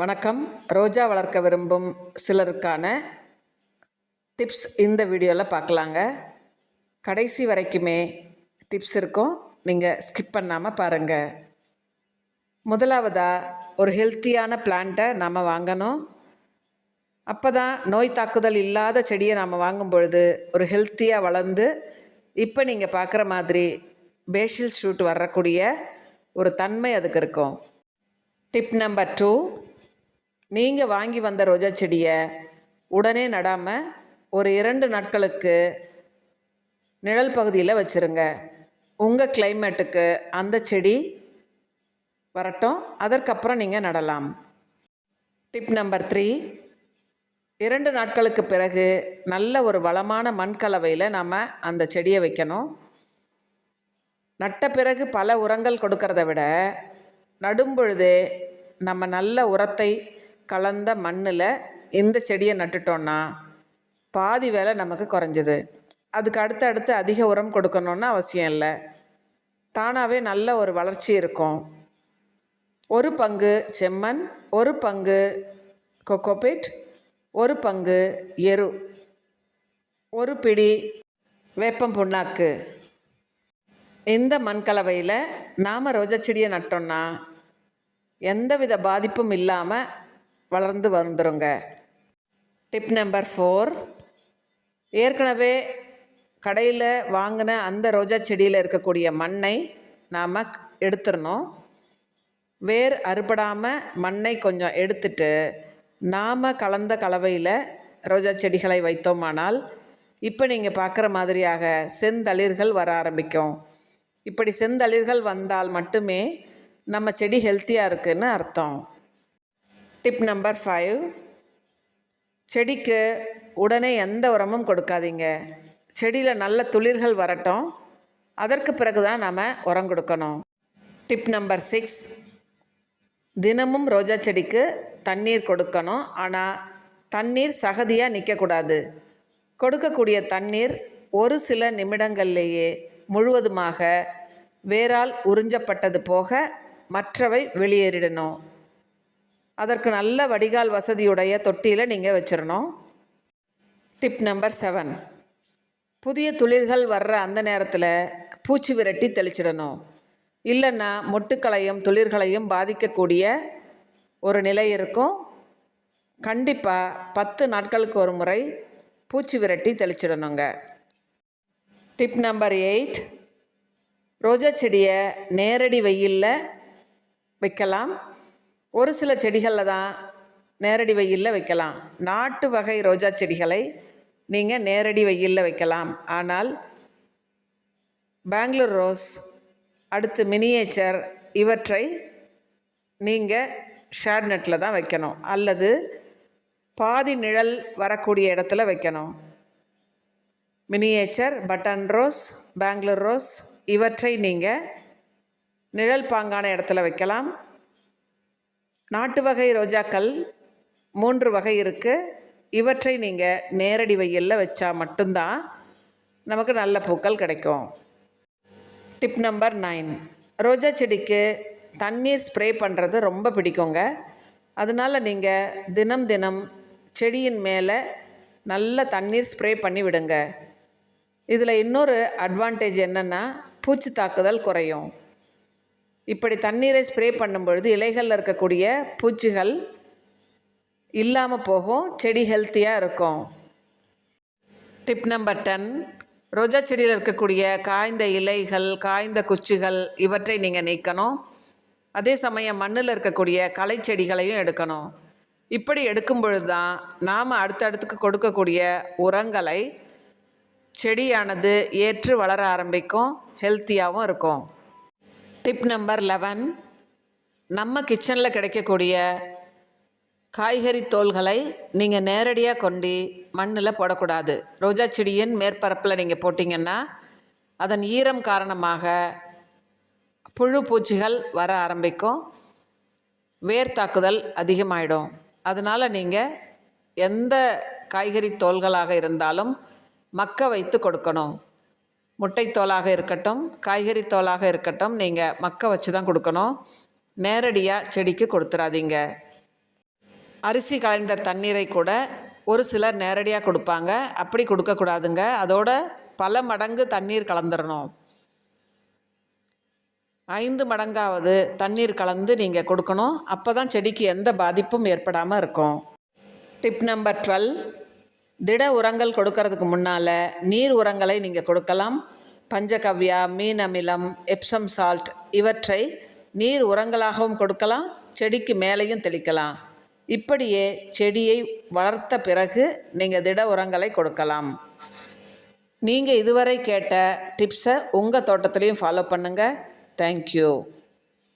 வணக்கம். ரோஜா வளர்க்க விரும்பும் சிலருக்கான டிப்ஸ் இந்த வீடியோவில் பார்க்கலாங்க. கடைசி வரைக்குமே டிப்ஸ் இருக்கும். நீங்கள் ஸ்கிப் பண்ணாமல் பாருங்கள் முதலாவதாக ஒரு ஹெல்த்தியான பிளான்ட்டை நாம் வாங்கணும். அப்போ தான் நோய் தாக்குதல் இல்லாத செடியை நாம் வாங்கும் பொழுது ஒரு ஹெல்த்தியாக வளர்ந்து இப்போ நீங்கள் பார்க்குற மாதிரி பேஷில் ஷூட் வரக்கூடிய ஒரு தன்மை அதுக்கு இருக்கும். டிப் நம்பர் டூ நீங்கள் வாங்கி வந்த ரோஜா செடியை உடனே நடாமல் ஒரு இரண்டு நாட்களுக்கு நிழல் பகுதியில் வச்சுருங்க. உங்கள் கிளைமேட்டுக்கு அந்த செடி வரட்டும். அதற்கப்புறம் நீங்கள் நடலாம். டிப் நம்பர் த்ரீ இரண்டு நாட்களுக்கு பிறகு நல்ல ஒரு வளமான மண் கலவையில் நாம் அந்த செடியை வைக்கணும். நட்ட பிறகு பல உரங்கள் கொடுக்கறத விட நடும்பொழுது நம்ம நல்ல உரத்தை கலந்த மண்ணில் இந்த செடியை நட்டுட்டோன்னா பாதி வேலை நமக்கு குறைஞ்சது. அதுக்கு அடுத்து அடுத்து அதிக உரம் கொடுக்கணுன்னு அவசியம் இல்லை. தானாகவே நல்ல ஒரு வளர்ச்சி இருக்கும். ஒரு பங்கு செம்மண் ஒரு பங்கு கொக்கோபிட் ஒரு பங்கு எரு ஒரு பிடி வேப்பம் புண்ணாக்கு. இந்த மண்கலவையில் நாம் ரோஜா செடியை நட்டோன்னா எந்தவித பாதிப்பும் இல்லாமல் வளர்ந்து வந்துருங்க. டிப் நம்பர் ஃபோர் ஏற்கனவே கடையில் வாங்கின அந்த ரோஜா செடியில் இருக்கக்கூடிய மண்ணை நாம் எடுத்துடணும். வேர் அறுபடாமல் மண்ணை கொஞ்சம் எடுத்துட்டு நாம் கலந்த கலவையில் ரோஜா செடிகளை வைத்தோமானால் இப்போ நீங்கள் பார்க்குற மாதிரியாக செந்தளிர்கள் வர ஆரம்பிக்கும். இப்படி செந்தளிர்கள் வந்தால் மட்டுமே நம்ம செடி ஹெல்த்தியாக இருக்குதுன்னு அர்த்தம். டிப் நம்பர் ஃபைவ் செடிக்கு உடனே எந்த உரமும் கொடுக்காதீங்க. செடியில் நல்ல துளிர்கள் வரட்டும். அதற்கு பிறகு தான் நாம் உரம் கொடுக்கணும். டிப் நம்பர் சிக்ஸ் தினமும் ரோஜா செடிக்கு தண்ணீர் கொடுக்கணும். ஆனால் தண்ணீர் சகதியாக நிற்கக்கூடாது கொடுக்கக்கூடிய தண்ணீர் ஒரு சில நிமிடங்கள்லேயே முழுவதுமாக வேரால் உறிஞ்சப்பட்டது போக மற்றவை வெளியேறிடணும். அதற்கு நல்ல வடிகால் வசதியுடைய தொட்டியில் நீங்கள் வச்சிடணும் டிப் நம்பர் செவன் புதிய துளிர்கள் வர்ற அந்த நேரத்தில் பூச்சி விரட்டி தெளிச்சிடணும். இல்லைன்னா மொட்டுக்களையும் துளிர்களையும் பாதிக்கக்கூடிய ஒரு நிலை இருக்கும். கண்டிப்பாக பத்து நாட்களுக்கு ஒரு முறை பூச்சி விரட்டி தெளிச்சிடணுங்க. டிப் நம்பர் எயிட் ரோஜா செடியை நேரடி வெயிலில் வைக்கலாம். ஒரு சில செடிகளில் தான் நேரடி வெயிலில் வைக்கலாம். நாட்டு வகை ரோஜா செடிகளை நீங்கள் நேரடி வெயிலில் வைக்கலாம். ஆனால் பெங்களூர் ரோஸ் அடுத்து மினியேச்சர் இவற்றை நீங்கள் ஷேட் நெட்டில் தான் வைக்கணும். அல்லது பாதி நிழல் வரக்கூடிய இடத்துல வைக்கணும். Miniature button rose Bangalore rose இவற்றை நீங்கள் நிழல் பாங்கான இடத்துல வைக்கலாம். நாட்டு வகை ரோஜாக்கள் மூன்று வகை இருக்குது இவற்றை நீங்கள் நேரடி வெயிலில் வச்சா மட்டும்தான் நமக்கு நல்ல பூக்கள் கிடைக்கும். டிப் நம்பர் நைன் ரோஜா செடிக்கு தண்ணீர் ஸ்ப்ரே பண்ணுறது ரொம்ப பிடிக்குங்க. அதனால் நீங்கள் தினம் தினம் செடியின் மேலே நல்ல தண்ணீர் ஸ்ப்ரே பண்ணி விடுங்க. இதில் இன்னொரு அட்வான்டேஜ் என்னென்னா பூச்சி தாக்குதல் குறையும். இப்படி தண்ணீரை ஸ்ப்ரே பண்ணும் பொழுது இலைகளில் இருக்கக்கூடிய பூச்சிகள் இல்லாமல் போகும் செடி ஹெல்த்தியாக இருக்கும். டிப் நம்பர் டென் ரோஜா செடியில் இருக்கக்கூடிய காய்ந்த இலைகள் காய்ந்த குச்சிகள் இவற்றை நீங்கள் நீக்கணும். அதே சமயம் மண்ணில் இருக்கக்கூடிய களை செடிகளையும் எடுக்கணும். இப்படி எடுக்கும் பொழுது தான் நாம் அடுத்தடுத்துக்கு கொடுக்கக்கூடிய உரங்களை செடியானது ஏற்று வளர ஆரம்பிக்கும் ஹெல்த்தியாகவும் இருக்கும். டிப் நம்பர் லெவன் நம்ம கிச்சனில் கிடைக்கக்கூடிய காய்கறி தோல்களை நீங்கள் நேரடியாக கொண்டு மண்ணில் போடக்கூடாது. ரோஜா செடியின் மேற்பரப்பில் நீங்கள் போட்டிங்கன்னா அதன் ஈரம் காரணமாக புழு பூச்சிகள் வர ஆரம்பிக்கும். வேர் தாக்குதல் அதிகமாயிடும். அதனால் நீங்கள் எந்த காய்கறி தோல்களாக இருந்தாலும் மக்க வைத்து கொடுக்கணும். முட்டைத்தோலாக இருக்கட்டும் காய்கறி தோலாக இருக்கட்டும் நீங்கள் மக்க வச்சு தான் கொடுக்கணும். நேரடியாக செடிக்கு கொடுத்துடாதீங்க அரிசி கலைந்த தண்ணீரை கூட ஒரு சிலர் நேரடியாக கொடுப்பாங்க. அப்படி கொடுக்கக்கூடாதுங்க அதோட பல மடங்கு தண்ணீர் கலந்துடணும் ஐந்து மடங்காவது தண்ணீர் கலந்து நீங்கள் கொடுக்கணும். அப்போ தான் செடிக்கு எந்த பாதிப்பும் ஏற்படாமல் இருக்கும். டிப் நம்பர் டுவெல் திட உரங்கள் கொடுக்கறதுக்கு முன்னால் நீர் உரங்களை நீங்கள் கொடுக்கலாம். பஞ்சகவ்யா மீன் அமிலம் எப்சம் சால்ட் இவற்றை நீர் உரங்களாகவும் கொடுக்கலாம். செடிக்கு மேலேயும் தெளிக்கலாம். இப்படியே செடியை வளர்த்த பிறகு நீங்கள் திட உரங்களை கொடுக்கலாம். நீங்கள் இதுவரை கேட்ட டிப்ஸை உங்கள் தோட்டத்துலேயும் ஃபாலோ பண்ணுங்கள் தேங்க்யூ